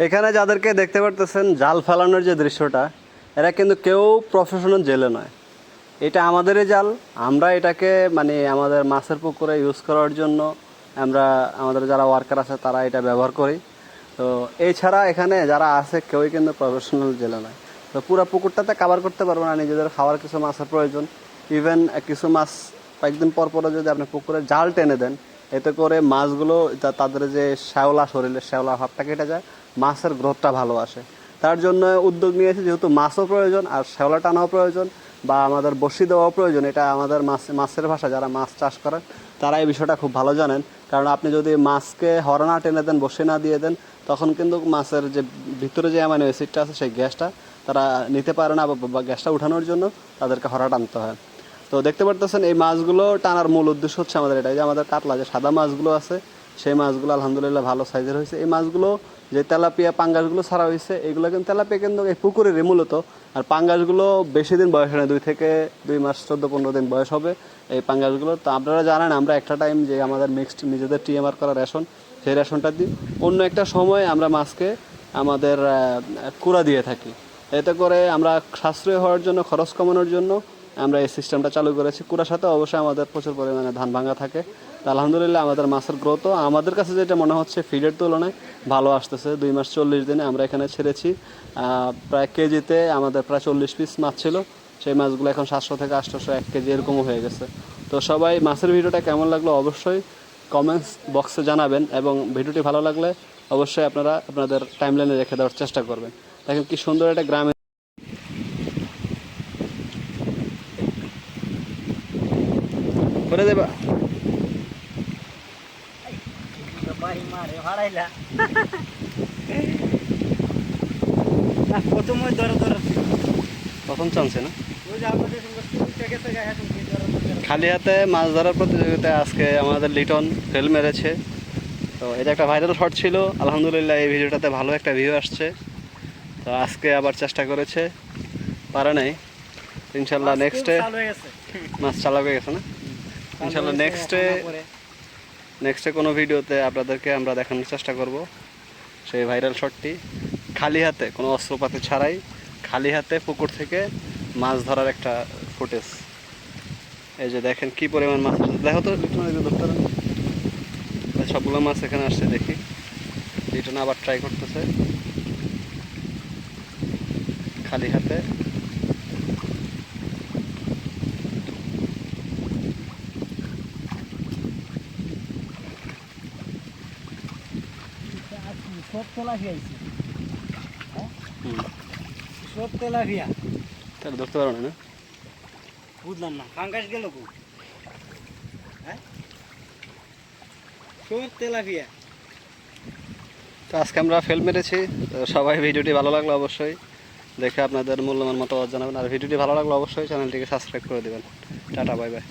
এখানে যাদেরকে দেখতে পারতেছেন, জাল ফেলানোর যে দৃশ্যটা, এরা কিন্তু কেউ প্রফেশনাল জেলে নয়। এটা আমাদেরই জাল, আমরা এটাকে মানে আমাদের মাছের পুকুরে ইউজ করার জন্য আমরা, আমাদের যারা ওয়ার্কার আছে, তারা এটা ব্যবহার করি। তো এছাড়া এখানে যারা আছে, কেউই কিন্তু প্রফেশনাল জেলে নয়। তো পুরো পুকুরটাতে কাভার করতে পারব না, নিজেদের খাওয়ার কিছু মাছের প্রয়োজন। ইভেন কিছু মাছ কয়েকদিন পর পরে যদি আপনি পুকুরে জাল টেনে দেন এতে করে মাছগুলো তাদের যে শ্যাওলা শরীরের শ্যাওলা ভাবটা কেটে যায়, মাছের গ্রোথটা ভালো আসে। তার জন্য উদ্যোগ নিয়েছে যেহেতু মাছও প্রয়োজন আর শ্যাওলা টানাও প্রয়োজন বা আমাদের বসি দেওয়াও প্রয়োজন, এটা আমাদের মাছ, মাছের ভাষা, যারা মাছ চাষ করেন, তারা এই বিষয়টা খুব ভালো জানেন। কারণ আপনি যদি মাছকে হরা না টেনে দেন বসে না দিয়ে দেন, তখন কিন্তু মাছের যে ভিতরে যে মানে অ্যাসিডটা আছে, সেই গ্যাসটা তারা নিতে পারে না বা গ্যাসটা উঠানোর জন্য তাদেরকে হরা টানতে হয়। তো দেখতে পারতেছেন, এই মাছগুলো টানার মূল উদ্দেশ্য হচ্ছে আমাদের এটাই যে আমাদের কাতলা, যে সাদা মাছগুলো আছে, সেই মাছগুলো আলহামদুলিল্লাহ ভালো সাইজের হয়েছে। এই মাছগুলো, যে তেলাপিয়া পাঙ্গাসগুলো ছাড়া হয়েছে, এগুলো কিন্তু তেলাপিয়া কিন্তু এই পুকুরেরই মূলত। আর পাঙ্গাসগুলো বেশি দিন বয়স হয় না, দুই থেকে দুই মাস, চোদ্দ, পনেরো দিন বয়স হবে এই পাঙ্গাসগুলো। তো আপনারা জানেন, আমরা একটা টাইম যে আমাদের মিক্সড নিজেদের টিএমআর করা রেশন, সেই রেশনটা দিই। অন্য একটা সময় আমরা মাছকে আমাদের কুড়া দিয়ে থাকি। এতে করে আমরা সাশ্রয় হওয়ার জন্য, খরচ কমানোর জন্য আমরা এই সিস্টেমটা চালু করেছি। কুড়ার সাথে অবশ্যই আমাদের প্রচুর পরিমাণে ধান ভাঙা থাকে। আলহামদুলিল্লাহ আমাদের মাছের গ্রোথও আমাদের কাছে যেটা মনে হচ্ছে ফিডের তুলনায় ভালো আসতেছে। দুই মাস চল্লিশ দিনে আমরা এখানে ছেড়েছি। প্রায় কেজিতে আমাদের প্রায় চল্লিশ পিস মাছ ছিল। সেই মাছগুলো এখন সাতশো থেকে আটশোশো এক কেজি এরকমও হয়ে গেছে। তো সবাই মাছের ভিডিওটা কেমন লাগল অবশ্যই কমেন্টস বক্সে জানাবেন এবং ভিডিওটি ভালো লাগলে অবশ্যই আপনারা আপনাদের টাইমলাইনে রেখে দেওয়ার চেষ্টা করবেন। দেখেন কি সুন্দর একটা গ্রামে করে দেবা প্রথম ওই প্রথম চান্সে না? ওই যে আপনাদের সঙ্গে স্কুলটা গেছে গা এখন কি ধরো ধরো খালি হাতে মাছ ধরার প্রতিযোগিতায় আজকে আমাদের লিটন ফেল মেরেছে। তো এটা একটা ভাইরাল শট ছিল। আলহামদুলিল্লাহ এই ভিডিওটাতে ভালো একটা ভিউ আসছে। তো আজকে আবার চেষ্টা করেছে। পারে নাই। ইনশাল্লাহ নেক্সটে চালু মাছ চালাবে গেছে না? ইনশাল্লাহ নেক্সটে নেক্সটে কোনো ভিডিওতে আপনাদেরকে আমরা দেখানোর চেষ্টা করব। সেই ভাইরাল শটটি খালি হাতে কোনো অস্ত্রপাতি ছাড়াই খালি হাতে পুকুর থেকে মাছ ধরার একটা ফুটেজ। এই যে দেখেন কি পরিমাণ মাছ দেখো তো লিটন ধরতে সবগুলো মাছ এখানে আসছে দেখি। লিটন আবার ট্রাই করতেছে। খালি হাতে সব সব তাহলে ধরতে পারো না বুঝলাম না ফাঙ্গাস গেল কো? হ্যাঁ? সব তেলাপিয়া তো আজকে আমরা ফেল মেরেছি তো সবাই ভিডিওটি ভালো লাগল অবশ্যই দেখে আপনাদের মূল্যবান মতামত জানাবেন আর ভিডিওটি ভালো লাগল অবশ্যই চ্যানেলটিকে সাবস্ক্রাইব করে দেবেন। Tata bye bye